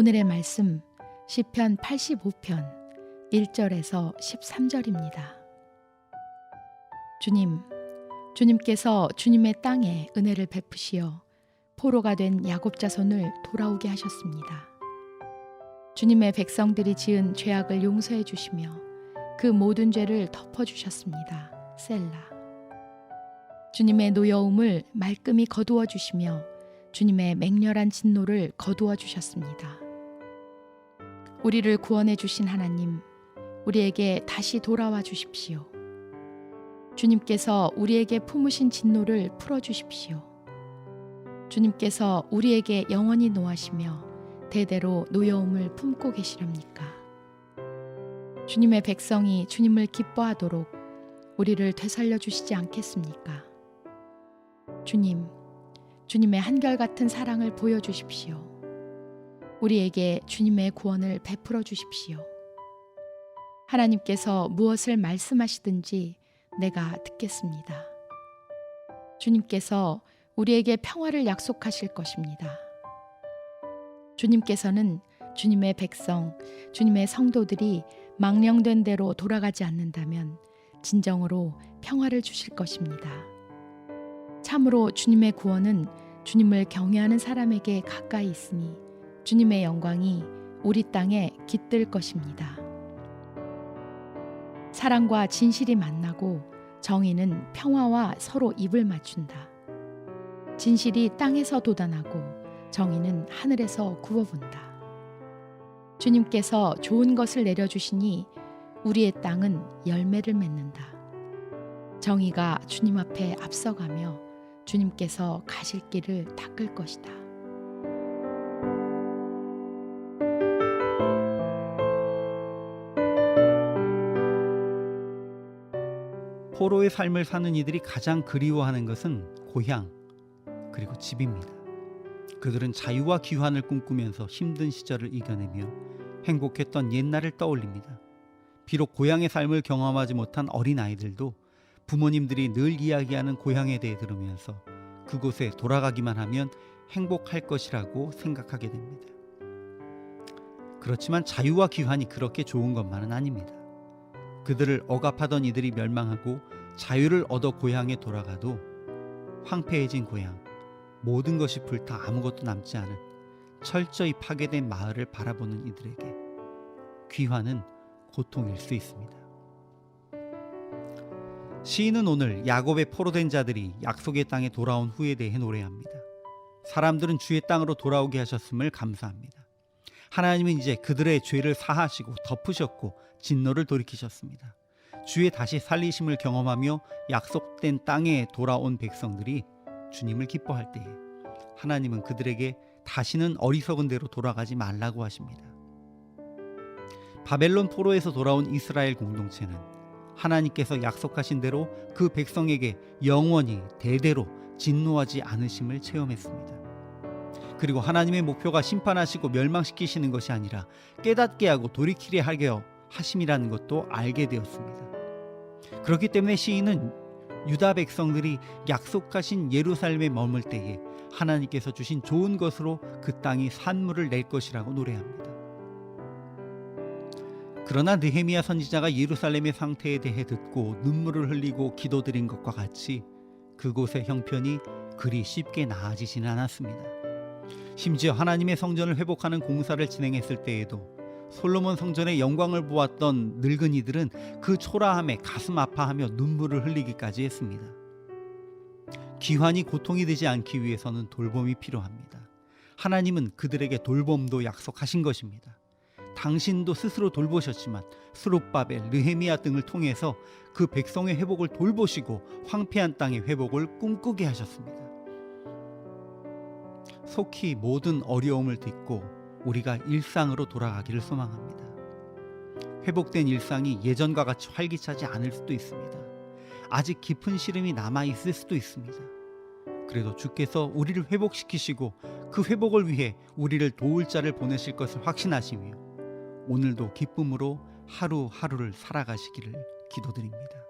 오늘의 말씀 시편 85편 1절에서 13절입니다. 주님, 주님께서 주님의 땅에 은혜를 베푸시어 포로가 된 야곱 자손을 돌아오게 하셨습니다. 주님의 백성들이 지은 죄악을 용서해 주시며 그 모든 죄를 덮어 주셨습니다. 셀라. 주님의 노여움을 말끔히 거두어 주시며 주님의 맹렬한 진노를 거두어 주셨습니다. 우리를 구원해 주신 하나님, 우리에게 다시 돌아와 주십시오. 주님께서 우리에게 품으신 진노를 풀어 주십시오. 주님께서 우리에게 영원히 노하시며 대대로 노여움을 품고 계시렵니까? 주님의 백성이 주님을 기뻐하도록 우리를 되살려 주시지 않겠습니까? 주님, 주님의 한결같은 사랑을 보여 주십시오. 우리에게 주님의 구원을 베풀어 주십시오. 하나님께서 무엇을 말씀하시든지 내가 듣겠습니다. 주님께서 우리에게 평화를 약속하실 것입니다. 주님께서는 주님의 백성, 주님의 성도들이 망령된 대로 돌아가지 않는다면 진정으로 평화를 주실 것입니다. 참으로 주님의 구원은 주님을 경외하는 사람에게 가까이 있으니 주님의 영광이 우리 땅에 깃들 것입니다. 사랑과 진실이 만나고 정의는 평화와 서로 입을 맞춘다. 진실이 땅에서 돋아나고 정의는 하늘에서 구워본다. 주님께서 좋은 것을 내려주시니 우리의 땅은 열매를 맺는다. 정의가 주님 앞에 앞서가며 주님께서 가실 길을 닦을 것이다. 포로의 삶을 사는 이들이 가장 그리워하는 것은 고향 그리고 집입니다. 그들은 자유와 귀환을 꿈꾸면서 힘든 시절을 이겨내며 행복했던 옛날을 떠올립니다. 비록 고향의 삶을 경험하지 못한 어린 아이들도 부모님들이 늘 이야기하는 고향에 대해 들으면서 그곳에 돌아가기만 하면 행복할 것이라고 생각하게 됩니다. 그렇지만 자유와 귀환이 그렇게 좋은 것만은 아닙니다. 그들을 억압하던 이들이 멸망하고 자유를 얻어 고향에 돌아가도 황폐해진 고향, 모든 것이 불타 아무것도 남지 않은 철저히 파괴된 마을을 바라보는 이들에게 귀환은 고통일 수 있습니다. 시인은 오늘 야곱의 포로된 자들이 약속의 땅에 돌아온 후에 대해 노래합니다. 사람들은 주의 땅으로 돌아오게 하셨음을 감사합니다. 하나님은 이제 그들의 죄를 사하시고 덮으셨고 진노를 돌이키셨습니다. 주의 다시 살리심을 경험하며 약속된 땅에 돌아온 백성들이 주님을 기뻐할 때에 하나님은 그들에게 다시는 어리석은 대로 돌아가지 말라고 하십니다. 바벨론 포로에서 돌아온 이스라엘 공동체는 하나님께서 약속하신 대로 그 백성에게 영원히 대대로 진노하지 않으심을 체험했습니다. 그리고 하나님의 목표가 심판하시고 멸망시키시는 것이 아니라 깨닫게 하고 돌이키게 하게 하심이라는 것도 알게 되었습니다. 그렇기 때문에 시인은 유다 백성들이 약속하신 예루살렘에 머물 때에 하나님께서 주신 좋은 것으로 그 땅이 산물을 낼 것이라고 노래합니다. 그러나 느헤미야 선지자가 예루살렘의 상태에 대해 듣고 눈물을 흘리고 기도드린 것과 같이 그곳의 형편이 그리 쉽게 나아지지는 않았습니다. 심지어 하나님의 성전을 회복하는 공사를 진행했을 때에도 솔로몬 성전의 영광을 보았던 늙은이들은 그 초라함에 가슴 아파하며 눈물을 흘리기까지 했습니다. 귀환이 고통이 되지 않기 위해서는 돌봄이 필요합니다. 하나님은 그들에게 돌봄도 약속하신 것입니다. 당신도 스스로 돌보셨지만 수룹바벨, 느헤미야 등을 통해서 그 백성의 회복을 돌보시고 황폐한 땅의 회복을 꿈꾸게 하셨습니다. 속히 모든 어려움을 딛고 우리가 일상으로 돌아가기를 소망합니다. 회복된 일상이 예전과 같이 활기차지 않을 수도 있습니다. 아직 깊은 시름이 남아 있을 수도 있습니다. 그래도 주께서 우리를 회복시키시고 그 회복을 위해 우리를 도울 자를 보내실 것을 확신하시며 오늘도 기쁨으로 하루하루를 살아가시기를 기도드립니다.